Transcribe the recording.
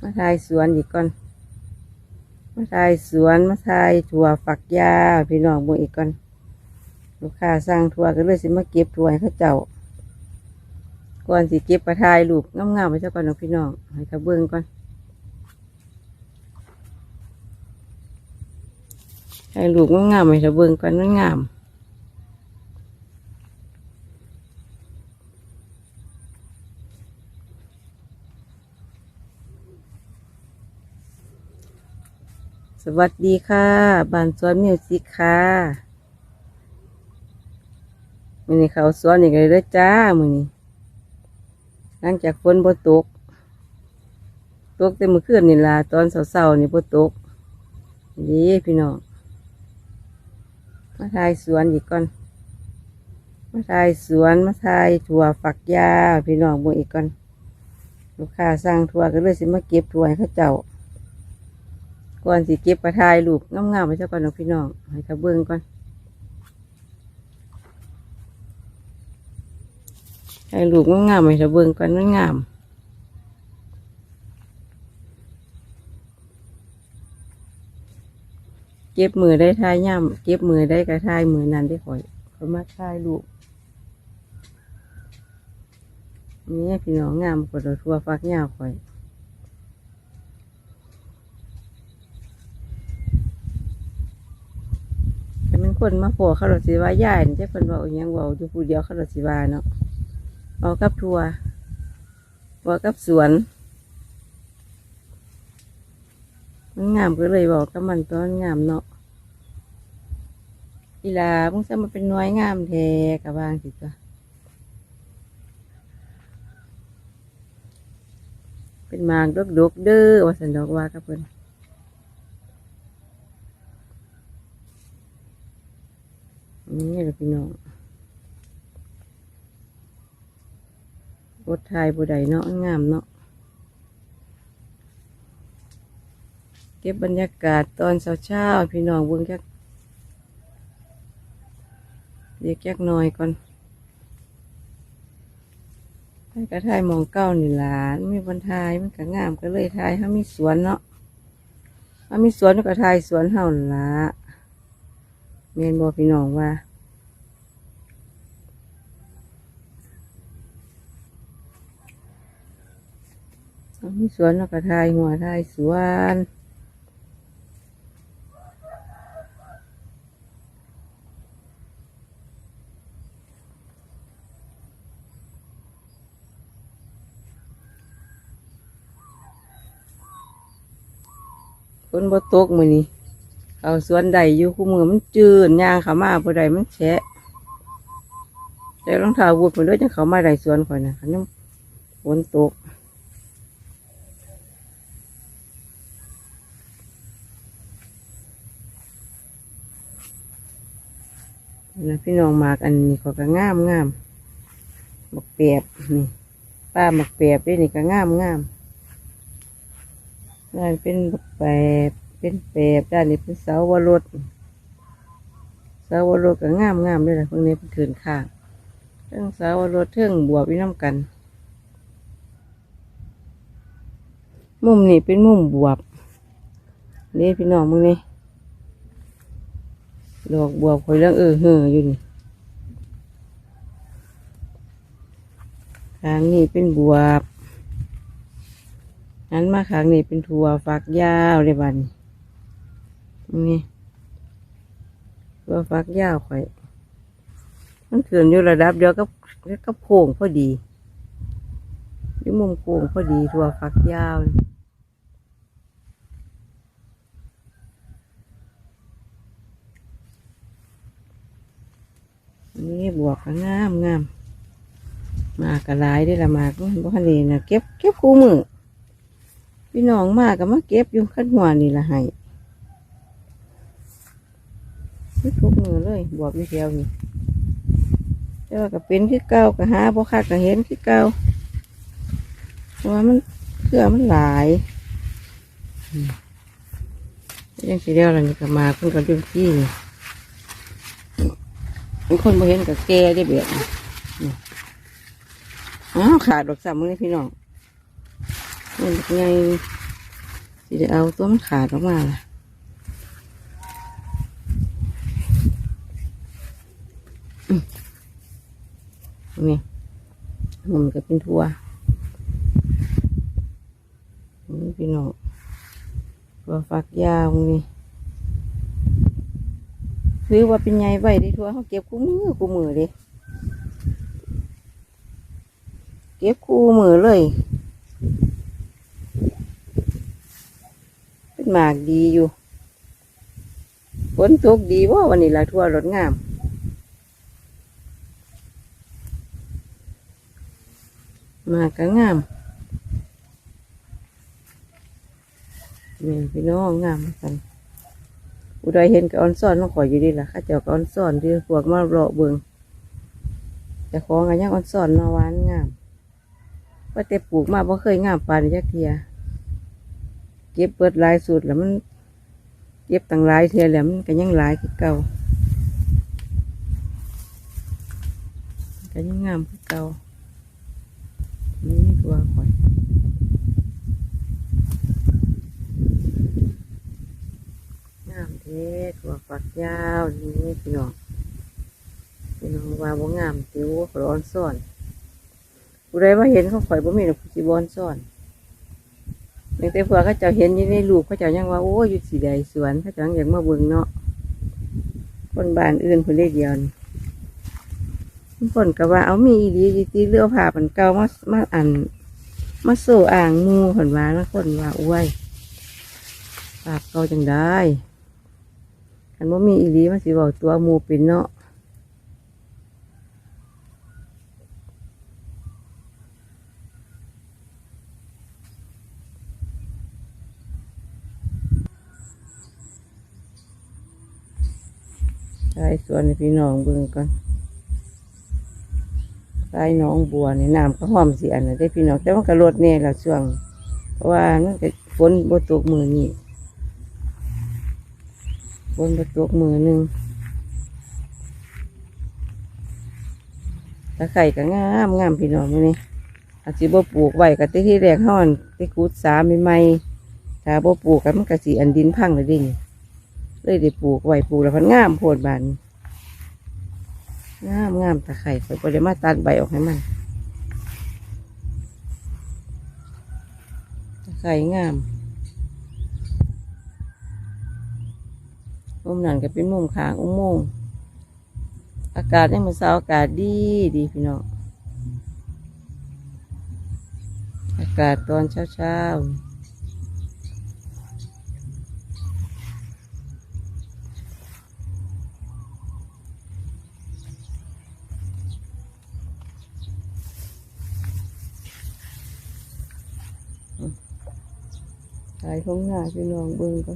มาทายสวนอีกก่อน มาทายสวน มาทายถั่วฝักยาวพี่น้องเบิ่งอีกก่อน ลูกค้าสั่งถั่วก็เลยสิมาเก็บถั่วให้เขาเจ้า ก่อนสิเก็บกระทายลูกงามๆไปเจ้าก่อนนพี่น้องให้เขาเบิ่งก่อน ให้ลูกงามๆให้เขาเบิ่งก่อนมันงามส วัสดีค่ะบานสวนมิวสิกค่ะมือนี้เขาสวนอีกเลยเด้อจ้ามือนี้หลังจากฝนบ่ตก ตกแต่เมื่อนนี่ล่ะตอนเช้าๆนี่บ่ตกดีพี่น้องมาทายสวนอีกก่อน มาทายสวนมาทายถั่วฝักยาวพี่น้องเบิ่งอีกก่อน ลูกค้าสั่งถั่วก็เลยสิมาเก็บถั่วให้เขาเจ้า ก่อนสิเก็บกระทายลูกงามๆไปเจ้าก่อนเนาะพี่น้องให้เขาเบิ่งก่อนให้ลูกงามๆให้เขาเบิ่งก่อนมันงามเก็บมือได้ทายย่ำเก็บมือได้กระทายมือนั้นได้ข่อยเขามาทายลูกนี่พี่น้องงามกว่าดอกทั่วฟักยาวข่อย แต่มัน คนมาโผล่เขาหลดสิว่าย่ายนี่เจ้าคนเว่าอหยังเว่าอยู่ผู้เดียวเขาหลดสิว่าเนาะเอากับทัวเอากับสวนมันงามก็เลยบอกกับมันตอนงามเนาะอีลามึงจะมาเป็นน้อยงามแท้กับบางสิจ้ะเป็นหมากดกดกๆเด้อว่าสันดอกว่ากับเพิ่น นี่แหละพี่น้องบทไทยบุไดเนาะงามเนาะเก็บบรรยากาศตอนเช้าๆพี่น้องเบิ่งแค่เรียกแค่น้อยก่อนไทยก็ไทยมองเก้าหนี่หลานม่บรรทายมันก็งามก็เลยทายถ้ามีสวนเนาะถ้ามีสวนก็ทายสวนเฮานั่นละ เมนบอพี่น้องว่า มีสวนแล้วก็ทายหัวทายสวนคนบ่ตกมือนี้ เอาสวนใดอยู่คู่มือมันจืดยางเขามาบ่ใดมันแฉะแต่รองเท้าบูดมันด้วยจังเขามาใดสวนข่อยนะคันนี้ฝนตกนะพี่น้องมากอันนี้ขาก็งามงามหมกเปียบนี่ป้าหมกเปียบด้วยนี่ก็งามงามด้านเป็นหมกแปบ เป็นเปียบด้านนี้เป็นเสาวรสเสาวรสก็งามงามด้วยนะพวกนี้เป็นขืนข้างเรื่องเสาวรสเรื่องบวบพี่น้ำกัน มุมนี่เป็นมุมบวบนี่พี่น้องมึงนี่ดอกบัวคอยเรื่องเออเฮออยู่นี่ขางนี้เป็นบวบนั้นมาขางนี้เป็นถั่วฝักยาวเลยบัดน นี่ถั่วฝักยาวข่อย มันเขื่อนอยู่ระดับเดียวกับกับโค้งพอดีอยู่มุมโค้งพอดีถั่วฝักยาวนี่บวกก็งามงามมากระลายได้ละมากบ่คันนี้นะเก็บเก็บคู่มือพี่น้องมากก็มาเก็บอยู่ขั้นหัวนี่ละให้ เก็บทุกมือเลยบวกอยู่แถวนี่แต่ว่าก็เป็นคือเก่าก็หาบ่คักก็เห็นคือเก่าเพราะว่ามันเครือมันหลายยังสิเดียวแล้วนี่ก็มาเพิ่นก็เรื่งที่นี่มีคนมาเห็นกับแกได้เบียดอ้าวขาดดอกสามมือพี่น้องนี่ไงสิจะเอาตัวมันขาดออกมาล่ะ นี่มันก็เป็นทั่วนี่พี่น้องตัวฝักยาวนี่คือว่าเป็นไงไว้ได้ทั่วเขาเก็บคู่มือคู่มือเด้เก็บคู่มือเลย เป็นหมากดีอยู่ฝนตกดีว่าวันนี้ละทั่วรถงาม มากก็งามนี่พี่น้องงามเหมือนกัน อุดรเห็นกับออนซ่อนต้องขอยอยู่ดีล่ะข้าเจ้ากับออนซ่อนที่พวกมาเลาะเบิงแต่ของกันยังออนซ่อนมาหวานงามว่าแต่ปลูกมาบ่เคยงามปานนี้จักเทียเก็บเปิดลายสุดแล้วมันเก็บตั้งลายเทียแล้วมันก็ยังลายคือเก่าก็ยังงามคือเก่า นี่ตัวข่อยงามเท่ตัวฝักยาวนี่พี่น้องพี่น้องว่าบ่งามติวร้อนซ่อนผู้ใดมาเห็นเขาข่อยบ่มีดอกผู้สิบอนซ่อนเด็กแต่เพื่อเขาเจ้าเห็นอยู่ในรูปเขาเจ้ายังว่าโอ้ยอยู่สีใดสวนเขาเจ้าอยากมาเบิ่งเนาะคนบ้านอื่นคนเล็กเดียวนี่ คนก็ว่าเอามีอีดีดีตีเรือผ่าปันเก่ามามาอันมาโซ่อ่างมูผนว่าแล้วคนว่าอ้วยภาพเก่าจังได้คันว่ามีอีดีมาสิบอกตัวมูเป็นเนาะใช่ส่วนพี่น้องเบิ่งก่อน ใต้น้องบัวนี่น้ำก็หอมเสียนะได้พี่น้องแต่มันก็ลดแน่แล้วช่วง เพราะว่ามันก็ฝนบตกมือนี่ฝนบตกมือหนึ่งตะไคร่ก็งามงามพี่น้องนี้อาจสิบ่ปลูกไว้ก็ที่ที่แรกห้อนที่คูดสามใหม่ๆถ้าบ่ปลูกก็มันก็สิอันดินพังเลยดิเลยได้ปลูกไว้ปลูกแล้วมันงามโพดบาน งามงามตะไคร่ข่อยบ่ได้มาตัดใบออกให้มันตะไคร่งามมุมนั่นก็เป็นมุมขางอุโมงค์อากาศในมือเช้าอากาศดีดีพี่น้องอากาศตอนเช้าเช้า ถ่ายท้องหน้าพี่น้องเบิ่งก็